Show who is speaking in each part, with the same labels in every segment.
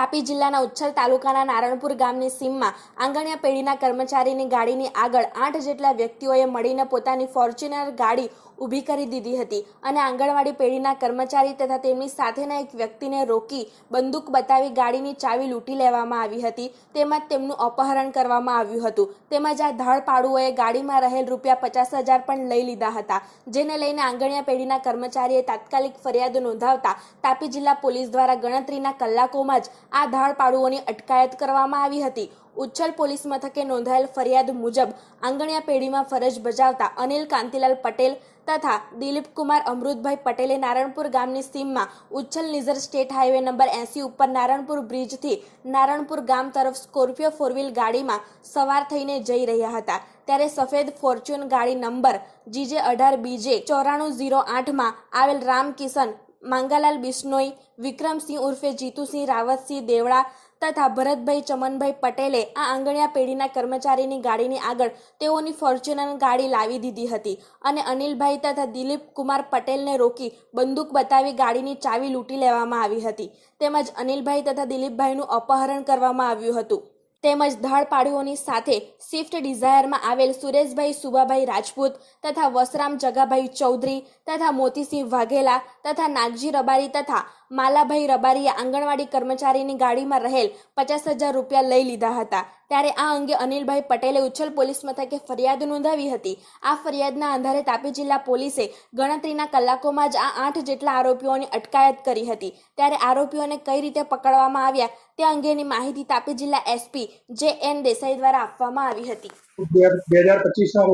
Speaker 1: તાપી જિલ્લાના ઉચ્છલ તાલુકાના નારણપુર ગામની સીમમાં આંગણિયા પેઢીના કર્મચારીની ગાડીની આગળ આઠ જેટલા વ્યક્તિઓએ મળીને પોતાની ફોર્ચ્યુનર ગાડી ઊભી કરી દીધી હતી અને આંગણવાડી પેઢીના કર્મચારી તથા તેમની સાથેના એક વ્યક્તિને રોકી બંદૂક બતાવી ગાડીની ચાવી લૂંટી લેવામાં આવી હતી. તેમજ તેમનું અપહરણ કરવામાં આવ્યું હતું. તેમજ આ ધાડપાડુઓએ ગાડીમાં રહેલ રૂપિયા પચાસ હજાર પણ લઈ લીધા હતા, જેને લઈને આંગણિયા પેઢીના કર્મચારીએ તાત્કાલિક ફરિયાદ નોંધાવતા તાપી જિલ્લા પોલીસ દ્વારા ગણતરીના કલાકોમાં જ આ ધાડપાડુઓની અટકાયત કરવામાં આવી હતી. ઉચ્છલ પોલીસ મથકે નોંધાયેલ ફરિયાદ મુજબ આંગણિયા પેઢીમાં ફરજ બજાવતા અનિલ કાંતિલાલ પટેલ તથા દિલીપકુમાર અમૃતભાઈ પટેલે નારણપુર ગામની સીમમાં Uchchhal Nizar state highway number એંસી ઉપર નારણપુર બ્રિજથી નારણપુર ગામ તરફ સ્કોર્પિયો ફોર વ્હીલ ગાડીમાં સવાર થઈને જઈ રહ્યા હતા. ત્યારે સફેદ ફોર્ચ્યુન ગાડી નંબર જીજે અઢાર બીજે ચોરાણું ઝીરો આઠમાં આવેલ રામકિશન માંગાલાલ બિશ્નોઈ, વિક્રમસિંહ ઉર્ફે જીતુસિંહ રાવતસિંહ દેવડા તથા ભરતભાઈ ચમનભાઈ પટેલે આ આંગણિયા પેઢીના કર્મચારીની ગાડીની આગળ તેઓની ફોર્ચ્યુનર ગાડી લાવી દીધી હતી અને અનિલભાઈ તથા દિલીપ કુમાર પટેલને રોકી બંદૂક બતાવી ગાડીની ચાવી લૂંટી લેવામાં આવી હતી. તેમજ અનિલભાઈ તથા દિલીપભાઈનું અપહરણ કરવામાં આવ્યું હતું. તેમજ ધાડપાડીઓની સાથે સ્વિફ્ટ ડિઝાયરમાં આવેલ સુરેશભાઈ, સુબાભાઈ રાજપૂત તથા વસરામ જગાભાઈ ચૌધરી તથા મોતીસિંહ વાઘેલા તથા નાગજી રબારી તથા માલાભાઈ રબારીએ આંગણવાડી કર્મચારીની ગાડીમાં રહેલ પચાસ હજાર રૂપિયા લઈ લીધા હતા. ત્યારે આ અંગે અનિલભાઈ પટેલે ઉચ્છલ પોલીસ મથકે ફરિયાદ નોંધાવી હતી. આ ફરિયાદના આધારે તાપી જિલ્લા પોલીસે ગણતરીના કલાકોમાં જ આ આઠ જેટલા આરોપીઓની અટકાયત કરી હતી. ત્યારે આરોપીઓને કઈ રીતે પકડવામાં આવ્યા તે અંગેની માહિતી તાપી જિલ્લા એસપી જે એન દેસાઈ દ્વારા આપવામાં આવી હતી.
Speaker 2: બે હજાર પચીસના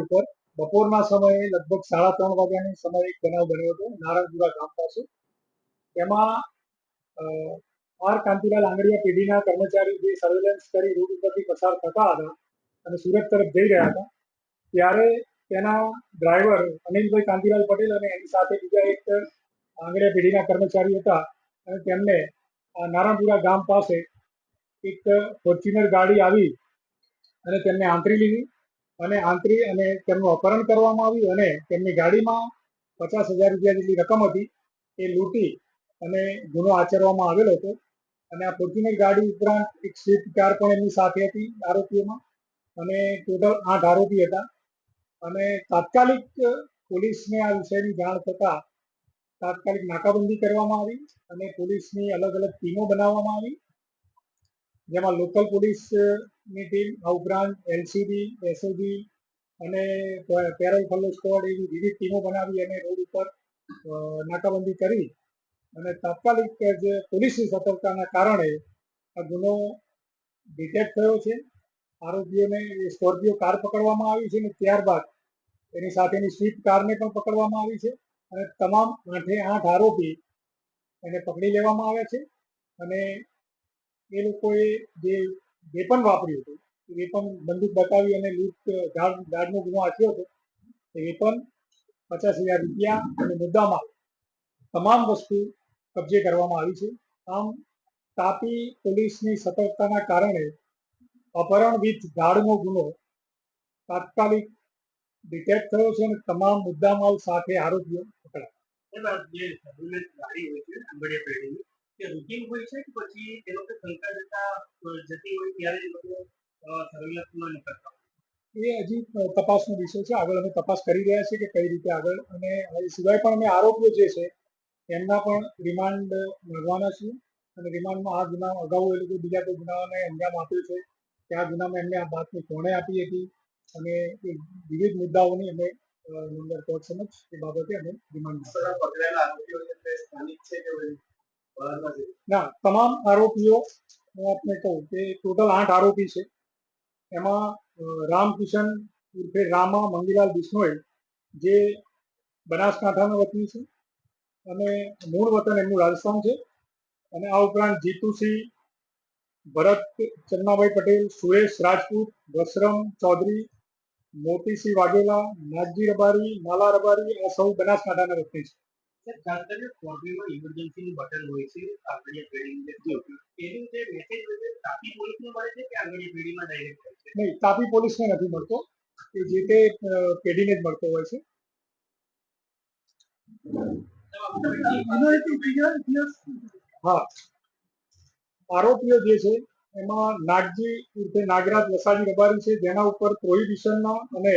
Speaker 2: ઉપર બપોરના સમયે લગભગ સાડા ત્રણ વાગ્યાની સમયે એક બનાવ બન્યો હતો નારણપુરા ગામ પાસે. અ, આર કાંતિલાલ આંગડિયા પેઢીના કર્મચારી જે સર્વેલન્સ કરી રોડ ઉપરથી પસાર થતા હતા અને સુરત તરફ જઈ રહ્યા હતા ત્યારે તેના ડ્રાઈવર અનિલભાઈ કાંતિલાલ પટેલ અને એની સાથે બીજા એક આંગડિયા પેઢીના કર્મચારી હતા અને તેમને નારણપુરા ગામ પાસે એક ફોર્ચ્યુનર ગાડી આવી અને તેમને આંતરી લીધી. અને આંતરી અને તેમનું અપહરણ કરવામાં આવ્યું અને તેમની ગાડીમાં પચાસ હજાર રૂપિયા જેટલી રકમ હતી. એ લૂંટી અને ગુનો આચરવામાં આવેલો હતો. અને આ ફોર્ચ્યુનર ગાડી ઉપરાંત એક સ્વિફ્ટ કાર પણ એમની સાથે હતી આરોપીઓમાં. અને ટોટલ આઠ આરોપી હતા. અને તાત્કાલિક પોલીસને આ વિષયની જાણ થતાં તાત્કાલિક નાકાબંધી કરવામાં આવી અને પોલીસની અલગ અલગ ટીમો બનાવવામાં આવી. જેમાં લોકલ પોલીસની ટીમ આ ઉપરાંત એલસીબી એસઓજી અને પેરોલ ફલો સ્કોડ એવી વિવિધ ટીમો બનાવી અને રોડ ઉપર નાકાબંધી કરી અને તાત્કાલિક જે પોલીસની સતર્કતાના કારણે આ ગુનો ડિટેક્ટ થયો છે. આરોપીઓને સ્કોર્પિયો કાર પકડવામાં આવી છે અને ત્યારબાદ એની સાથેની સ્વિફ્ટ કારને પણ પકડવામાં આવી છે અને તમામ આઠે આઠ આરોપી એને પકડી લેવામાં આવ્યા છે અને એ લોકોએ જે વેપન વાપર્યું હતું, એ વેપન બંદૂક બતાવી અને લૂંટ ગાર્ડ ગાર્ડનો ગુનો આપ્યો હતો એ વેપન પચાસ હજાર રૂપિયા અને મુદ્દામાં તમામ વસ્તુ કબજે કરવામાં આવી છે. આમ તાપી પોલીસની સતર્કતાના કારણે અપહરણ વિથ ગાર્ડનો ગુનો તાત્કાલિક ડિટેક્ટ થયો છે અને તમામ મુદ્દામાલ સાથે આરોપીઓ પકડાયા.
Speaker 3: ગાડી હોય છે તે રૂટીન હોય છે કે પછી એ લોકો શંકા જતી હોય ત્યારે એ લોકો સર્વેલન્સમાં નીકળતા
Speaker 2: એ હજી તપાસનો વિષય છે. આગળ અમે તપાસ કરી રહ્યા છીએ કે કઈ રીતે આગળ. અને એ સિવાય પણ અમે આરોપીઓ જે છે એમના પણ રિમાન્ડ મળવાના છીએ. અને રિમાન્ડમાં આ ગુના અગાઉ એ લોકો બીજા કોઈ ગુનાઓને અંજામ આપ્યો છે. કે આ ગુનામાં એમને આ બાતની કોણે આપી હતી? અને એ વિવિધ મુદ્દાઓની અમે નંબર કોર્ટ સમક્ષ એ બાબતે અમે રિમાન્ડ.
Speaker 3: પકડાયેલા આરોપીઓ સ્થાનિક છે કે
Speaker 2: ના, તમામ આરોપીઓ, હું આપને કહું કે ટોટલ આઠ આરોપી છે. એમાં રામકિશન ઉર્ફે રામા મંગીલાલ બિશ્નોઈ જે બનાસકાંઠાના વતની છે અને મૂળ વતન એમનું રાજસ્થાન છે અને આ ઉપરાંત જીતુસિંહ, ભરત, ચન્નાભાઈ પટેલ, સુરેશ રાજપૂત, વસરમ ચૌધરી, મોતીસિંહ વાઘેલા, નાગજી રબારી માલા રબારી આ સૌ બનાસકાંઠાના વતની છે.
Speaker 3: ખાસ કરીને ઇમરજન્સીનું બટન હોય છે આંગળીયા પેઢીની જે હોય છે. એની જે મેસેજ હોય છે તાપી પોલીસને મળે છે કે આંગળીયા પેઢીમાં ડાયરેક્ટ છે?
Speaker 2: નહીં તાપી પોલીસને નથી મળતો. એ જે તે પેઢીને જ મળતો હોય છે. હા. આરોપીઓ જે છે એમાં નાગજી ઉર્ફે નાગરાજ વસાજી રબારી છે જેના ઉપર પ્રોહિબિશનના અને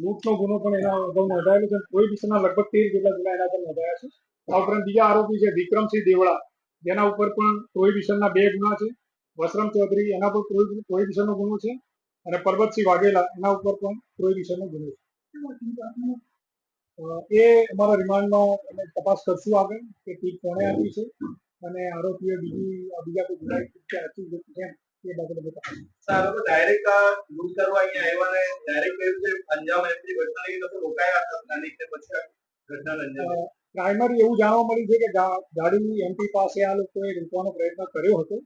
Speaker 2: લૂંટનો ગુનો પણ એના અગાઉ નોંધાયેલો છે. કોઈ દિશાના લગભગ તેર જેટલા ગુના એના પર નોંધાયા છે. આ ઉપરાંત બીજા આરોપી છે વિક્રમસિંહ દેવડા જેના ઉપર પણ પ્રોહિબિશનના બે ગુના છે. વસરામ ચૌધરી, એના પર પ્રોહિબિશનનો ગુનો છે. અને પરબતસિંહ વાઘેલા, એના ઉપર પણ પ્રોહિબિશનનો ગુનો છે. એ અમારા રિમાન્ડનો અમે તપાસ કરશું આગળ કે ટીપ કોણે આપી છે. અને આરોપીઓ બીજી બીજા કોઈ ગુનાહિત
Speaker 4: સારું ડાયરેક્ટ લૂંટ કરવા અહીંયા આવ્યા એમની ઘટના રોકાયા હતા સ્થાનિક પછી આ ઘટનાને અંજામ
Speaker 2: પ્રાઇમરી એવું જાણવા મળ્યું છે કે ગાડી એમપી પાસે આ લોકોએ રોકવાનો પ્રયત્ન કર્યો હતો,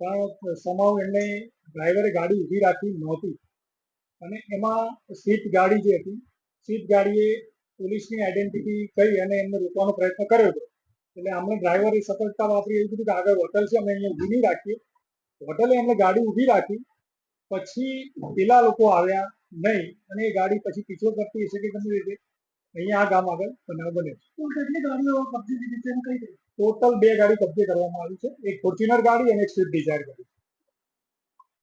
Speaker 2: પણ સમાવ એમને ડ્રાઈવરે ગાડી ઊભી રાખી નહોતી. અને એમાં સ્વિફ્ટ ગાડી જે હતી સ્વિફ્ટ ગાડીએ પોલીસની આઈડેન્ટિટી કહી અને એમને રોકવાનો પ્રયત્ન કર્યો હતો. એટલે અમને ડ્રાઈવરે સફળતા વાપરી, એવું કીધું કે આગળ હોટલ છે, અમે અહીંયા ઊભી નહીં રાખીએ. હોટલે એમને ગાડી ઊભી રાખી પછી પેલા લોકો આવ્યા નહીં અને એ ગાડી પછી પીછો કરતી હશે કે ગમે રીતે અહીંયા આ ગામ આગળ બનાવ બન્યો ટોટલ બે ગાડી કબજે કરવામાં આવી છે એક ફોર્ચ્યુનર ગાડી અને એક સ્વિફ્ટ ડિઝાયર ગાડી.